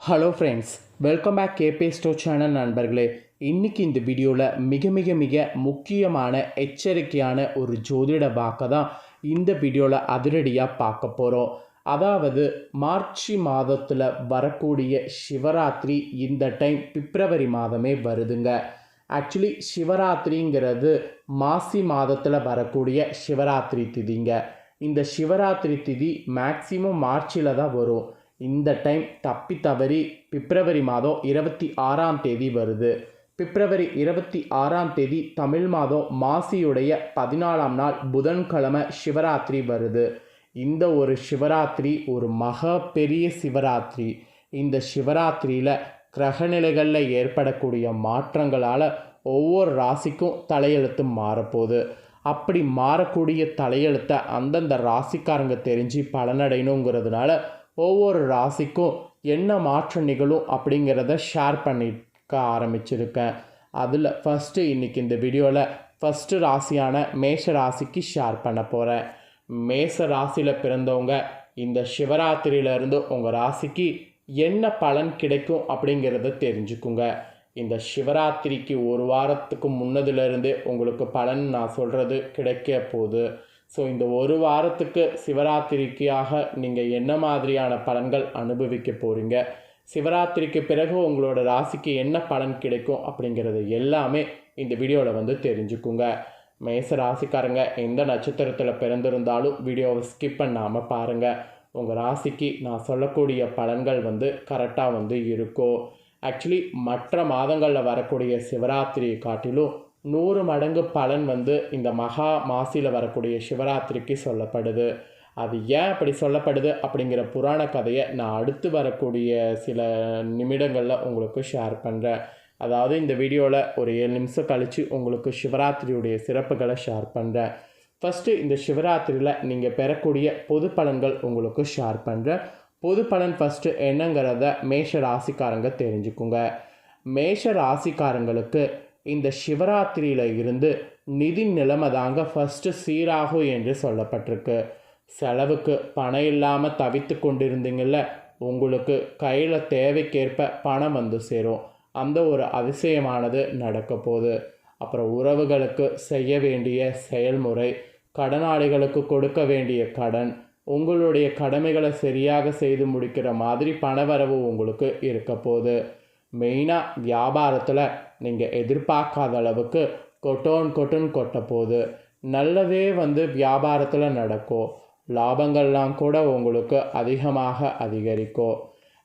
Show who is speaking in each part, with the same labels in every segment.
Speaker 1: Hello friends welcome back கேபே ஸ்டோ channel நண்பர்களே. இன்னைக்கு இந்த வீடியோவில் மிக மிக மிக முக்கியமான எச்சரிக்கையான ஒரு ஜோதிட வாக்கை தான் இந்த வீடியோவில் அதிரடியாக பார்க்க போகிறோம் அதாவது மார்ச் மாதத்தில் வரக்கூடிய சிவராத்திரி இந்த டைம் பிப்ரவரி மாதமே வருதுங்க. ஆக்சுவலி சிவராத்திரிங்கிறது மாசி மாதத்தில் வரக்கூடிய சிவராத்திரி திதிங்க. இந்த சிவராத்திரி திதி மேக்சிமம் மார்ச்சில் தான் வரும். இந்த டைம் தப்பி தவறி பிப்ரவரி மாதம் இருபத்தி ஆறாம் தேதி வருது. பிப்ரவரி இருபத்தி ஆறாம் தேதி தமிழ் மாதம் மாசியுடைய பதினாலாம் நாள் புதன்கிழமை சிவராத்திரி வருது. இந்த ஒரு சிவராத்திரி ஒரு மகா பெரிய சிவராத்திரி. இந்த சிவராத்திரியில் கிரகநிலைகளில் ஏற்படக்கூடிய மாற்றங்களால் ஒவ்வொரு ராசிக்கும் தலையெழுத்து மாறப்போகுது. அப்படி மாறக்கூடிய தலையெழுத்தை அந்தந்த ராசிக்காரங்க தெரிஞ்சு பலனடையணுங்கிறதுனால ஒவ்வொரு ராசிக்கும் என்ன மாற்றம் நிகழும் அப்படிங்கிறத ஷேர் பண்ணிக்க ஆரம்பிச்சிருக்கேன். அதில் ஃபஸ்ட்டு இன்றைக்கி இந்த வீடியோவில் ஃபஸ்ட்டு ராசியான மேஷ ராசிக்கு ஷேர் பண்ண போகிறேன் மேச ராசியில் பிறந்தவங்க இந்த சிவராத்திரியிலேருந்து உங்கள் ராசிக்கு என்ன பலன் கிடைக்கும் அப்படிங்கிறத தெரிஞ்சுக்குங்க. இந்த சிவராத்திரிக்கு ஒரு வாரத்துக்கு முன்னதுலேருந்தே உங்களுக்கு பலன் நான் சொல்கிறது கிடைக்க போகுது. ஸோ இந்த ஒரு வாரத்துக்கு சிவராத்திரிக்காக நீங்கள் என்ன மாதிரியான பலன்கள் அனுபவிக்க போகிறீங்க சிவராத்திரிக்கு பிறகு உங்களோட ராசிக்கு என்ன பலன் கிடைக்கும் அப்படிங்கிறது எல்லாமே இந்த வீடியோவில் வந்து தெரிஞ்சுக்குங்க. மேச ராசிக்காரங்க எந்த நட்சத்திரத்தில் பிறந்திருந்தாலும் வீடியோவை ஸ்கிப் பண்ணாமல் பாருங்கள் உங்கள் ராசிக்கு நான் சொல்லக்கூடிய பலன்கள் வந்து கரெக்டாக வந்து இருக்கும். ஆக்சுவலி மற்ற மாதங்களில் வரக்கூடிய சிவராத்திரியை காட்டிலும் நூறு மடங்கு பலன் வந்து இந்த மகா மாசியில் வரக்கூடிய சிவராத்திரிக்கு சொல்லப்படுது. அது ஏன் அப்படி சொல்லப்படுது அப்படிங்கிற புராண கதையை நான் அடுத்து வரக்கூடிய சில நிமிடங்களில் உங்களுக்கு ஷேர் பண்ணுறேன் அதாவது இந்த வீடியோவில் ஒரு ஏழு நிமிஷம் கழித்து உங்களுக்கு சிவராத்திரியுடைய சிறப்புகளை ஷேர் பண்ணுறேன் ஃபஸ்ட்டு இந்த சிவராத்திரியில் நீங்கள் பெறக்கூடிய பொது பலன்கள் உங்களுக்கு ஷேர் பண்ணுறேன் பொது பலன் ஃபஸ்ட்டு என்னங்கிறத மேஷ ராசிக்காரங்க தெரிஞ்சுக்குங்க. மேஷ ராசிக்காரங்களுக்கு இந்த சிவராத்திரியில் இருந்து நிதி நிலைமை தாங்க ஃபஸ்ட்டு சீராகும் என்று சொல்லப்பட்டிருக்கு. செலவுக்கு பணம் இல்லாமல் தவித்து கொண்டிருந்தீங்கள்ல உங்களுக்கு கையில் தேவைக்கேற்ப பணம் வந்து சேரும். அந்த ஒரு அதிசயமானது நடக்க போகுது. அப்புறம் உறவுகளுக்கு செய்ய வேண்டிய செயல்முறை கடனாளிகளுக்கு கொடுக்க வேண்டிய கடன் உங்களுடைய கடமைகளை சரியாக செய்து முடிக்கிற மாதிரி பணவரவு உங்களுக்கு இருக்க போகுது. மெயினாக வியாபாரத்தில் நீங்கள் எதிர்பார்க்காத அளவுக்கு கொட்டோன் கொட்டுன்னு கொட்ட போகுது. நல்லதே வந்து வியாபாரத்தில் நடக்கும். லாபங்கள்லாம் கூட உங்களுக்கு அதிகமாக அதிகரிக்கும்.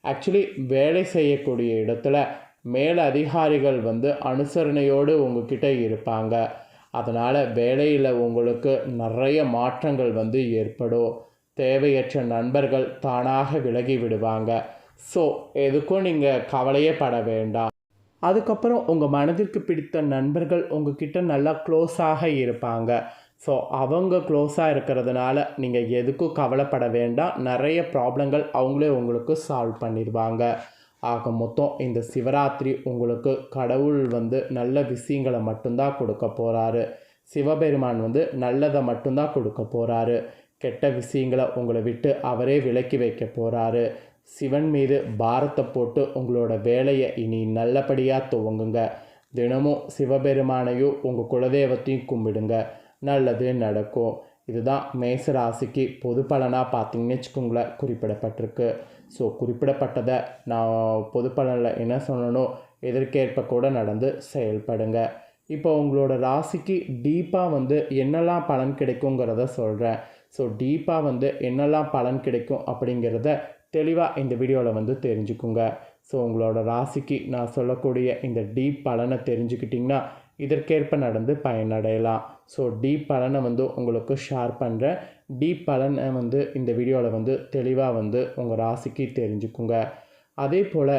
Speaker 1: ஆக்சுவலி வேலை செய்யக்கூடிய இடத்துல மேல் அதிகாரிகள் வந்து அனுசரணையோடு உங்ககிட்ட இருப்பாங்க. அதனால் வேலையில் உங்களுக்கு நிறைய மாற்றங்கள் வந்து ஏற்படும். தேவையற்ற நண்பர்கள் தானாக விலகி விடுவாங்க. ஸோ எதுக்கும் நீங்கள் கவலையே பட வேண்டாம் அதுக்கப்புறம் உங்கள் மனதிற்கு பிடித்த நண்பர்கள் உங்ககிட்ட நல்லா க்ளோஸாக இருப்பாங்க. ஸோ அவங்க க்ளோஸாக இருக்கிறதுனால நீங்கள் எதுக்கும் கவலைப்பட வேண்டாம் நிறைய ப்ராப்ளங்கள் அவங்களே உங்களுக்கு சால்வ் பண்ணிடுவாங்க. ஆக மொத்தம் இந்த சிவராத்திரி உங்களுக்கு கடவுள் வந்து நல்ல விஷயங்களை மட்டும்தான் கொடுக்க போகிறாரு சிவபெருமான் வந்து நல்லதை மட்டும்தான் கொடுக்க போகிறாரு கெட்ட விஷயங்களை உங்களை விட்டு அவரே விலக்கி வைக்க போகிறாரு சிவன் மீது பாரத்தை போட்டு உங்களோட வேலையை இனி நல்லபடியாக துவங்குங்க. தினமும் சிவபெருமானையும் உங்கள் குலதெய்வத்தையும் கும்பிடுங்க. நல்லது நடக்கும். இதுதான் மேச ராசிக்கு பொது பலனாக பார்த்தீங்கன்னு வச்சுக்கோங்களேன் குறிப்பிடப்பட்டிருக்கு. ஸோ குறிப்பிடப்பட்டதை நான் பொது பலனில் என்ன சொல்லணும் எதற்கேற்ப கூட நடந்து செயல்படுங்க. இப்போ உங்களோட ராசிக்கு டீப்பாக வந்து என்னெல்லாம் பலன் கிடைக்குங்கிறத சொல்கிறேன் ஸோ டீப்பாக வந்து என்னெல்லாம் பலன் கிடைக்கும் அப்படிங்கிறத தெளிவாக இந்த வீடியோவில் வந்து தெரிஞ்சுக்குங்க. ஸோ உங்களோட ராசிக்கு நான் சொல்லக்கூடிய இந்த டீப் பலனை தெரிஞ்சுக்கிட்டிங்கன்னா இதற்கேற்ப நடந்து பயனடையலாம். ஸோ டீப் பலனை வந்து உங்களுக்கு ஷேர் பண்ணுறேன் டீப் பலனை வந்து இந்த வீடியோவில் வந்து தெளிவாக வந்து உங்கள் ராசிக்கு தெரிஞ்சுக்குங்க. அதே போல்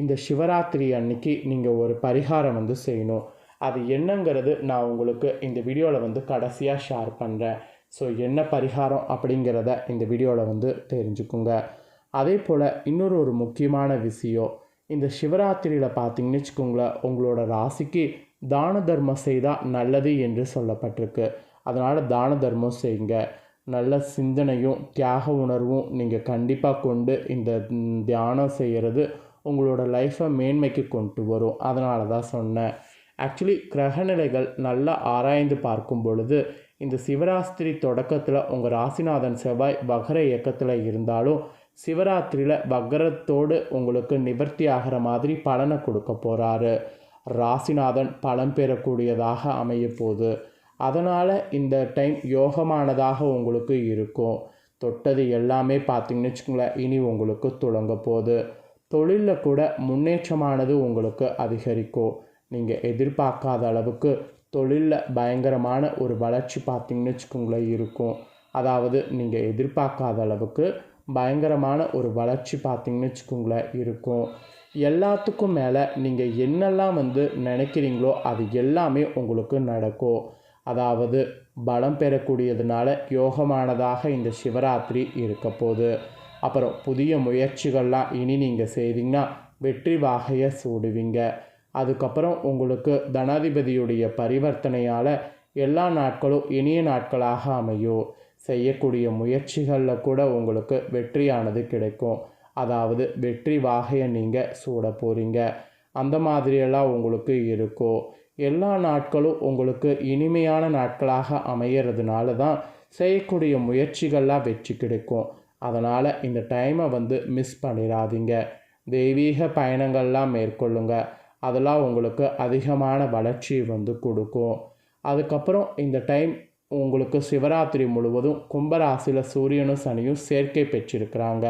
Speaker 1: இந்த சிவராத்திரி அன்னைக்கு நீங்கள் ஒரு பரிகாரம் வந்து செய்யணும். அது என்னங்கிறது நான் உங்களுக்கு இந்த வீடியோவில் வந்து கடைசியாக ஷேர் பண்ணுறேன் ஸோ என்ன பரிகாரம் அப்படிங்கிறத இந்த வீடியோவில் வந்து தெரிஞ்சுக்குங்க. அதே போல் இன்னொரு ஒரு முக்கியமான விஷயம் இந்த சிவராத்திரியில் பார்த்தீங்கன்னு வச்சுக்கோங்களேன் உங்களோட ராசிக்கு தான தர்மம் செய்தால் நல்லது என்று சொல்லப்பட்டிருக்கு. அதனால் தான தர்மம் செய்யுங்க நல்ல சிந்தனையும் தியாக உணர்வும் நீங்கள் கண்டிப்பாக கொண்டு இந்த தியானம் செய்கிறது உங்களோட லைஃப்பை மேன்மைக்கு கொண்டு வரும். அதனால தான் சொன்னேன் ஆக்சுவலி கிரகநிலைகள் நல்லா ஆராய்ந்து பார்க்கும் பொழுது இந்த சிவராத்திரி தொடக்கத்தில் உங்கள் ராசிநாதன் செவ்வாய் வகர இயக்கத்தில் இருந்தாலும் சிவராத்திரியில் வக்கரத்தோடு உங்களுக்கு நிவர்த்தி ஆகிற மாதிரி பலனை கொடுக்க போகிறாரு ராசிநாதன் பலம் பெறக்கூடியதாக அமையப்போகுது அதனால் இந்த டைம் யோகமானதாக உங்களுக்கு இருக்கும். தொட்டது எல்லாமே பார்த்தீங்கன்னு வச்சுக்கோங்களேன் இனி உங்களுக்கு தொடங்க போகுது. தொழிலில் கூட முன்னேற்றமானது உங்களுக்கு அதிகரிக்கும். நீங்கள் எதிர்பார்க்காத அளவுக்கு தொழிலில் பயங்கரமான ஒரு வளர்ச்சி பார்த்திங்கன்னு வச்சுக்கோங்களேன் இருக்கும். அதாவது நீங்கள் எதிர்பார்க்காத அளவுக்கு பயங்கரமான ஒரு வளர்ச்சி பார்த்தீங்கன்னு வச்சுக்கோங்களேன் இருக்கும். எல்லாத்துக்கும் மேலே நீங்கள் என்னெல்லாம் வந்து நினைக்கிறீங்களோ அது எல்லாமே உங்களுக்கு நடக்கும். அதாவது பலம் பெறக்கூடியதுனால யோகமானதாக இந்த சிவராத்திரி இருக்க போகுது. அப்புறம் புதிய முயற்சிகள்லாம் இனி நீங்கள் செய்தீங்கன்னா வெற்றி வாகையை சூடுவீங்க. அதுக்கப்புறம் உங்களுக்கு தனாதிபதியுடைய பரிவர்த்தனையால் எல்லா நாட்களும் இனிய நாட்களாக அமையும். செய்யக்கூடிய முயற்சிகளில் கூட உங்களுக்கு வெற்றியானது கிடைக்கும். அதாவது வெற்றி வாகையை நீங்கள் சூட போகிறீங்க அந்த மாதிரியெல்லாம் உங்களுக்கு இருக்கும் எல்லா நாட்களும் உங்களுக்கு இனிமையான நாட்களாக அமையிறதுனால தான் செய்யக்கூடிய முயற்சிகள்லாம் வெற்றி கிடைக்கும். அதனால் இந்த டைமை வந்து மிஸ் பண்ணிடாதீங்க தெய்வீக பயணங்கள்லாம் மேற்கொள்ளுங்க. அதெல்லாம் உங்களுக்கு அதிகமான வளர்ச்சி வந்து கொடுக்கும். அதுக்கப்புறம் இந்த டைம் உங்களுக்கு சிவராத்திரி முழுவதும் கும்பராசியில் சூரியனும் சனியும் சேர்க்கை பெற்றிருக்கிறாங்க.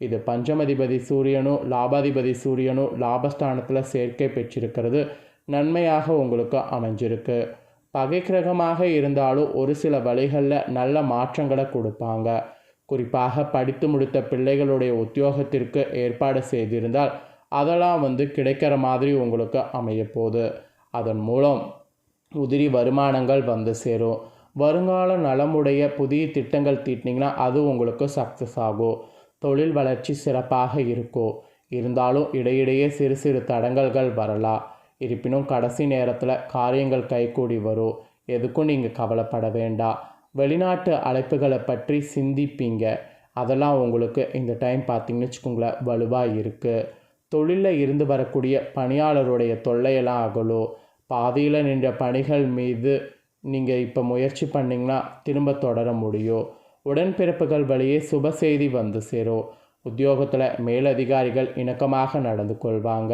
Speaker 1: இது பஞ்சமதிபதி சூரியனும் லாபாதிபதி சூரியனும் லாபஸ்தானத்தில் சேர்க்கை பெற்றிருக்கிறது. நன்மையாக உங்களுக்கு அமைஞ்சிருக்கு. பகை கிரகமாக இருந்தாலும் ஒரு சில வழிகளில் நல்ல மாற்றங்களை கொடுப்பாங்க. குறிப்பாக படித்து முடித்த பிள்ளைகளுடைய உத்தியோகத்திற்கு ஏற்பாடு செய்திருந்தால் அதெல்லாம் வந்து கிடைக்கிற மாதிரி உங்களுக்கு அமையப்போகுது. அதன் மூலம் உதிரி வருமானங்கள் வந்து சேரும். வருங்கால நலமுடைய புதிய திட்டங்கள் தீட்டினீங்கன்னா அது உங்களுக்கு சக்ஸஸ் ஆகும். தொழில் வளர்ச்சி சிறப்பாக இருக்கும். இருந்தாலும் இடையிடையே சிறு சிறு தடங்கல்கள் வரலாம். இருப்பினும் கடைசி நேரத்தில் காரியங்கள் கைகூடி வரும். எதுக்கும் நீங்கள் கவலைப்பட வேண்டாம். வெளிநாட்டு அழைப்புகளை பற்றி சிந்திப்பீங்க. அதெல்லாம் உங்களுக்கு இந்த டைம் பார்த்தீங்கன்னு வச்சுக்கோங்களேன் வலுவாக இருக்குது தொழிலில் இருந்து வரக்கூடிய பணியாளருடைய தொல்லையெல்லாம் அகலும். பாதியில் நின்ற பணிகள் மீது நீங்கள் இப்போ முயற்சி பண்ணிங்கன்னா திரும்ப தொடர முடியும். உடன்பிறப்புகள் வழியே சுப செய்தி வந்து சேரும். உத்தியோகத்தில் மேலதிகாரிகள் இணக்கமாக நடந்து கொள்வாங்க.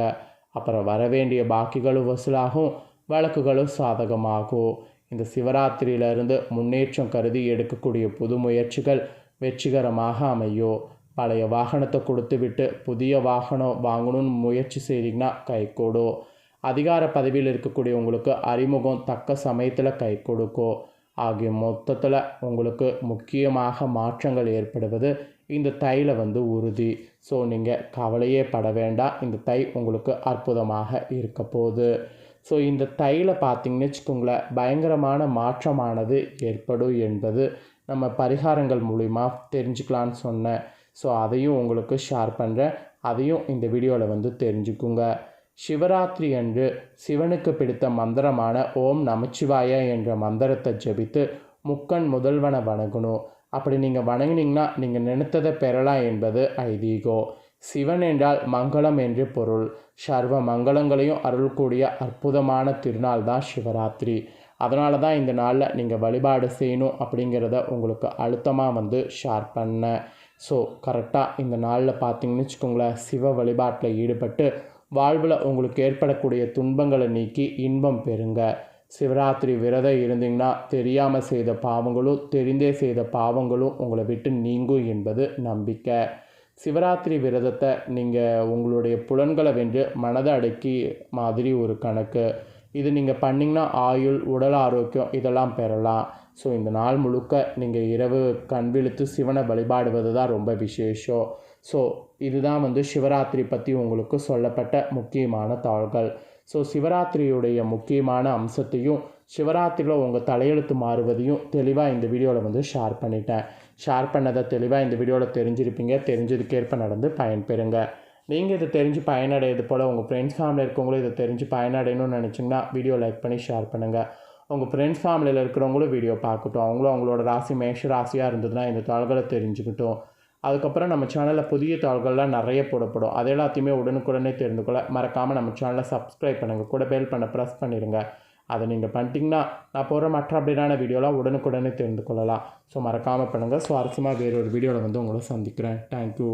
Speaker 1: அப்புறம் வரவேண்டிய பாக்கிகளும் வசூலாகும். வழக்குகளும் சாதகமாகும். இந்த சிவராத்திரியிலிருந்து முன்னேற்றம் கருதி எடுக்கக்கூடிய புது முயற்சிகள் வெற்றிகரமாக அமையும். பழைய வாகனத்தை கொடுத்துவிட்டு புதிய வாகனம் வாங்கணும்னு முயற்சி செய்தீங்கன்னா கைகூடும் அதிகார பதவியில் இருக்கக்கூடிய உங்களுக்கு அறிமுகம் தக்க சமயத்தில் கை கொடுக்கும் ஆகிய மொத்தத்தில் உங்களுக்கு முக்கியமாக மாற்றங்கள் ஏற்படுவது இந்த தையில் வந்து உறுதி. ஸோ நீங்கள் கவலையே பட வேண்டாம் இந்த தை உங்களுக்கு அற்புதமாக இருக்க போகுது. ஸோ இந்த தையில் பார்த்தீங்கன்னு வச்சுக்கோங்களேன் பயங்கரமான மாற்றமானது ஏற்படும் என்பது நம்ம பரிகாரங்கள் மூலிமா தெரிஞ்சுக்கலான்னு சொன்னேன். ஸோ அதையும் உங்களுக்கு ஷேர் பண்ணுறேன் அதையும் இந்த வீடியோவில் வந்து தெரிஞ்சுக்குங்க. சிவராத்திரி அன்று சிவனுக்கு பிடித்த மந்திரமான ஓம் நமச்சிவாய என்ற மந்திரத்தை ஜெபித்து முக்கன் முதல்வனை வணங்கணும். அப்படி நீங்கள் வணங்கினீங்கன்னா நீங்கள் நினைத்ததை பெறலாம் என்பது ஐதீகம் சிவன் என்றால் மங்களம் என்று பொருள். சர்வ மங்களங்களையும் அருள்கூடிய அற்புதமான திருநாள் தான் சிவராத்திரி. அதனால தான் இந்த நாளில் நீங்கள் வழிபாடு செய்யணும் அப்படிங்கிறத உங்களுக்கு அழுத்தமாக வந்து ஷேர் பண்ணேன். ஸோ கரெக்டாக இந்த நாளில் பார்த்தீங்கன்னு வச்சுக்கோங்களேன் சிவ வழிபாட்டில் ஈடுபட்டு வாழ்வில் உங்களுக்கு ஏற்படக்கூடிய துன்பங்களை நீக்கி இன்பம் பெறுங்க. சிவராத்திரி விரதம் இருந்தீங்கன்னா தெரியாமல் செய்த பாவங்களும் தெரிந்தே செய்த பாவங்களும் உங்களை விட்டு நீங்கும் என்பது நம்பிக்கை. சிவராத்திரி விரதத்தை நீங்கள் உங்களுடைய புலன்களை வென்று மனதை அடக்கி மாதிரி ஒரு கணக்கு. இது நீங்கள் பண்ணிங்கன்னா ஆயுள் உடல் ஆரோக்கியம் இதெல்லாம் பெறலாம். ஸோ இந்த நாள் முழுக்க நீங்கள் இரவு கண் விழுத்து சிவனை வழிபாடுவது தான் ரொம்ப விசேஷம். ஸோ இதுதான் வந்து சிவராத்திரி பற்றி உங்களுக்கு சொல்லப்பட்ட முக்கியமான தாள்கள். ஸோ சிவராத்திரியுடைய முக்கியமான அம்சத்தையும் சிவராத்திரியில் உங்கள் தலையெழுத்து மாறுவதையும் தெளிவாக இந்த வீடியோவில் வந்து ஷேர் பண்ணிட்டேன். ஷேர் பண்ணதை தெளிவாக இந்த வீடியோவில் தெரிஞ்சிருப்பீங்க. தெரிஞ்சதுக்கேற்ப நடந்து பயன்பெறுங்க. நீங்கள் இதை தெரிஞ்சு பயனடையது போல் உங்கள் ஃப்ரெண்ட்ஸ் ஃபேமிலியில் இருக்கவங்களும் இதை தெரிஞ்சு பயனடையணும்னு நினச்சிங்கன்னா வீடியோ லைக் பண்ணி ஷேர் பண்ணுங்கள் உங்கள் ஃப்ரெண்ட்ஸ் ஃபேமிலியில் இருக்கிறவங்களும் வீடியோ பார்க்கட்டும். அவங்களும் அவங்களோட ராசி மேஷ ராசியாக இருந்ததுன்னா இந்த தாள்களை தெரிஞ்சுக்கிட்டோம். அதுக்கப்புறம் நம்ம சேனலில் புதிய தாள்கள்லாம் நிறைய போடப்படும். அது எல்லாத்தையுமே உடனுக்குடனே தெரிந்து கொள்ள மறக்காமல் நம்ம சேனலை சப்ஸ்கிரைப் பண்ணுங்கள் கூட பெல் பண்ண ப்ரெஸ் பண்ணிடுங்க அதை நீங்கள் பண்ணிட்டீங்கன்னா நான் போகிற மற்ற அப்படியான வீடியோலாம் உடனுக்குடனே தெரிந்து கொள்ளலாம். ஸோ மறக்காமல் பண்ணுங்கள் சுவாரஸ்யமாக வேறு ஒரு வீடியோவில் வந்து உங்களை சந்திக்கிறேன். தேங்க்யூ